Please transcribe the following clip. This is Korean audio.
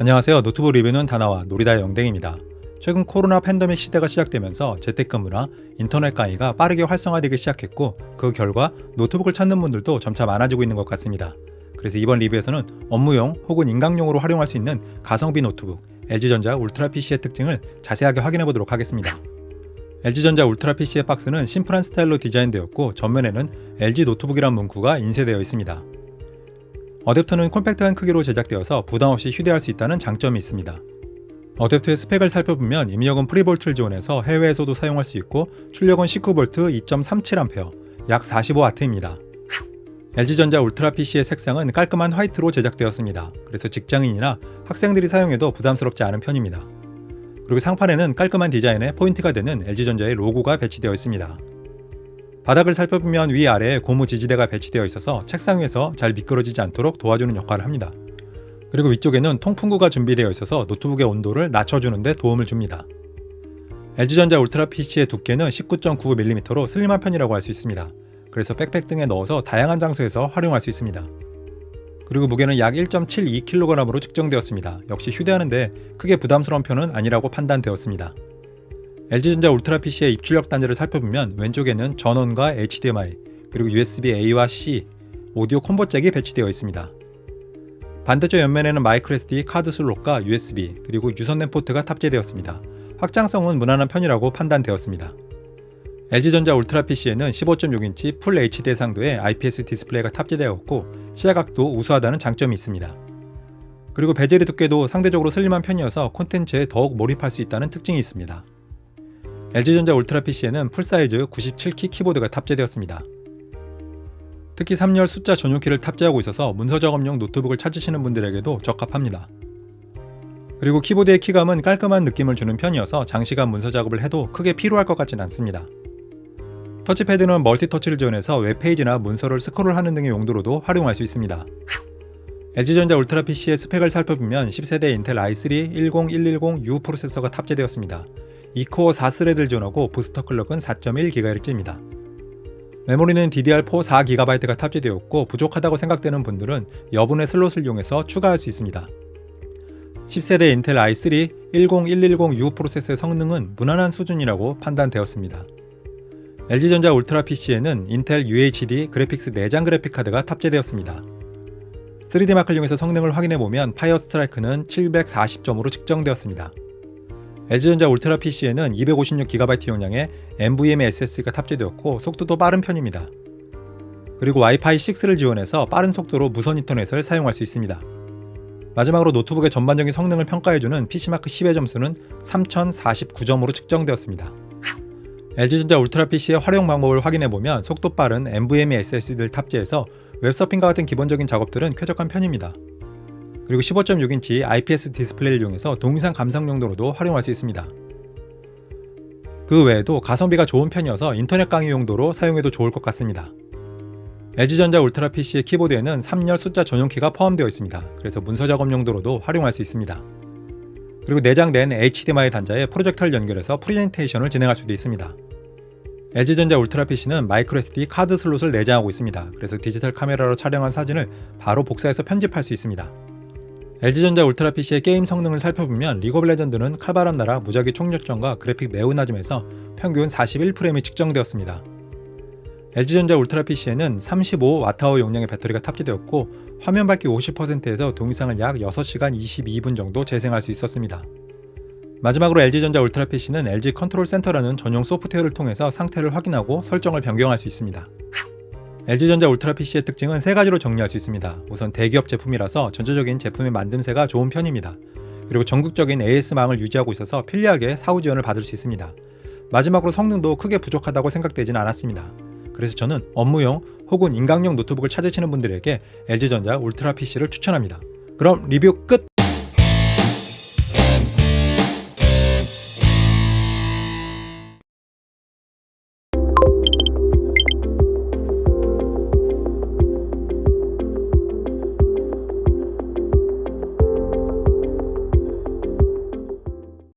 안녕하세요. 노트북 리뷰는 다나와 놀이다의 영댕입니다. 최근 코로나 팬데믹 시대가 시작되면서 재택근무나 인터넷 강의가 빠르게 활성화되기 시작했고 그 결과 노트북을 찾는 분들도 점차 많아지고 있는 것 같습니다. 그래서 이번 리뷰에서는 업무용 혹은 인강용으로 활용할 수 있는 가성비 노트북 LG전자 울트라 PC의 특징을 자세하게 확인해 보도록 하겠습니다. LG전자 울트라 PC의 박스는 심플한 스타일로 디자인되었고 전면에는 LG 노트북이란 문구가 인쇄되어 있습니다. 어댑터는 콤팩트한 크기로 제작되어서 부담 없이 휴대할 수 있다는 장점이 있습니다. 어댑터의 스펙을 살펴보면 입력은 프리볼트를 지원해서 해외에서도 사용할 수 있고 출력은 19V 2.37A, 약 45W입니다. LG전자 울트라 PC의 색상은 깔끔한 화이트로 제작되었습니다. 그래서 직장인이나 학생들이 사용해도 부담스럽지 않은 편입니다. 그리고 상판에는 깔끔한 디자인에 포인트가 되는 LG전자의 로고가 배치되어 있습니다. 바닥을 살펴보면 위아래에 고무 지지대가 배치되어 있어서 책상 위에서 잘 미끄러지지 않도록 도와주는 역할을 합니다. 그리고 위쪽에는 통풍구가 준비되어 있어서 노트북의 온도를 낮춰주는 데 도움을 줍니다. LG전자 울트라 PC의 두께는 19.9mm로 슬림한 편이라고 할 수 있습니다. 그래서 백팩 등에 넣어서 다양한 장소에서 활용할 수 있습니다. 그리고 무게는 약 1.72kg으로 측정되었습니다. 역시 휴대하는데 크게 부담스러운 편은 아니라고 판단되었습니다. LG전자 울트라 PC의 입출력 단자를 살펴보면 왼쪽에는 전원과 HDMI, 그리고 USB A와 C, 오디오 콤보 잭이 배치되어 있습니다. 반대쪽 옆면에는 마이크로 SD 카드 슬롯과 USB, 그리고 유선랜 포트가 탑재되었습니다. 확장성은 무난한 편이라고 판단되었습니다. LG전자 울트라 PC에는 15.6인치 풀 HD 해상도의 IPS 디스플레이가 탑재되었고 시야각도 우수하다는 장점이 있습니다. 그리고 베젤의 두께도 상대적으로 슬림한 편이어서 콘텐츠에 더욱 몰입할 수 있다는 특징이 있습니다. LG전자 울트라 PC에는 풀사이즈 97키 키보드가 탑재되었습니다. 특히 3열 숫자 전용키를 탑재하고 있어서 문서 작업용 노트북을 찾으시는 분들에게도 적합합니다. 그리고 키보드의 키감은 깔끔한 느낌을 주는 편이어서 장시간 문서 작업을 해도 크게 피로할 것 같진 않습니다. 터치패드는 멀티터치를 지원해서 웹페이지나 문서를 스크롤하는 등의 용도로도 활용할 수 있습니다. LG전자 울트라 PC의 스펙을 살펴보면 10세대 인텔 i3 10110U 프로세서가 탑재되었습니다. 2코어 4스레드를 지원하고 부스터 클럭은 4.1GHz입니다. 메모리는 DDR4 4GB가 탑재되었고 부족하다고 생각되는 분들은 여분의 슬롯을 이용해서 추가할 수 있습니다. 10세대 인텔 i3 10110U 프로세서의 성능은 무난한 수준이라고 판단되었습니다. LG전자 울트라 PC에는 인텔 UHD 그래픽스 내장 그래픽 카드가 탑재되었습니다. 3D 마크를 이용해서 성능을 확인해 보면 파이어 스트라이크는 740점으로 측정되었습니다. LG전자 울트라 PC에는 256GB 용량의 NVMe SSD가 탑재되었고 속도도 빠른 편입니다. 그리고 와이파이 6를 지원해서 빠른 속도로 무선 인터넷을 사용할 수 있습니다. 마지막으로 노트북의 전반적인 성능을 평가해주는 PC마크 10의 점수는 3049점으로 측정되었습니다. LG전자 울트라 PC의 활용 방법을 확인해보면 속도 빠른 NVMe SSD를 탑재해서 웹서핑과 같은 기본적인 작업들은 쾌적한 편입니다. 그리고 15.6인치 IPS 디스플레이를 이용해서 동영상 감상 용도로도 활용할 수 있습니다. 그 외에도 가성비가 좋은 편이어서 인터넷 강의 용도로 사용해도 좋을 것 같습니다. LG전자 울트라 PC의 키보드에는 3열 숫자 전용 키가 포함되어 있습니다. 그래서 문서 작업 용도로도 활용할 수 있습니다. 그리고 내장된 HDMI 단자에 프로젝터를 연결해서 프레젠테이션을 진행할 수도 있습니다. LG전자 울트라 PC는 마이크로 SD 카드 슬롯을 내장하고 있습니다. 그래서 디지털 카메라로 촬영한 사진을 바로 복사해서 편집할 수 있습니다. LG전자 울트라 PC의 게임 성능을 살펴보면 리그 오브 레전드는 칼바람 나라 무작위 총력전과 그래픽 매우 낮음에서 평균 41프레임이 측정되었습니다. LG전자 울트라 PC에는 35Wh 용량의 배터리가 탑재되었고 화면 밝기 50%에서 동영상을 약 6시간 22분 정도 재생할 수 있었습니다. 마지막으로 LG전자 울트라 PC는 LG 컨트롤 센터라는 전용 소프트웨어를 통해서 상태를 확인하고 설정을 변경할 수 있습니다. LG전자 울트라 PC의 특징은 세 가지로 정리할 수 있습니다. 우선 대기업 제품이라서 전체적인 제품의 만듦새가 좋은 편입니다. 그리고 전국적인 AS망을 유지하고 있어서 편리하게 사후 지원을 받을 수 있습니다. 마지막으로 성능도 크게 부족하다고 생각되진 않았습니다. 그래서 저는 업무용 혹은 인강용 노트북을 찾으시는 분들에게 LG전자 울트라 PC를 추천합니다. 그럼 리뷰 끝!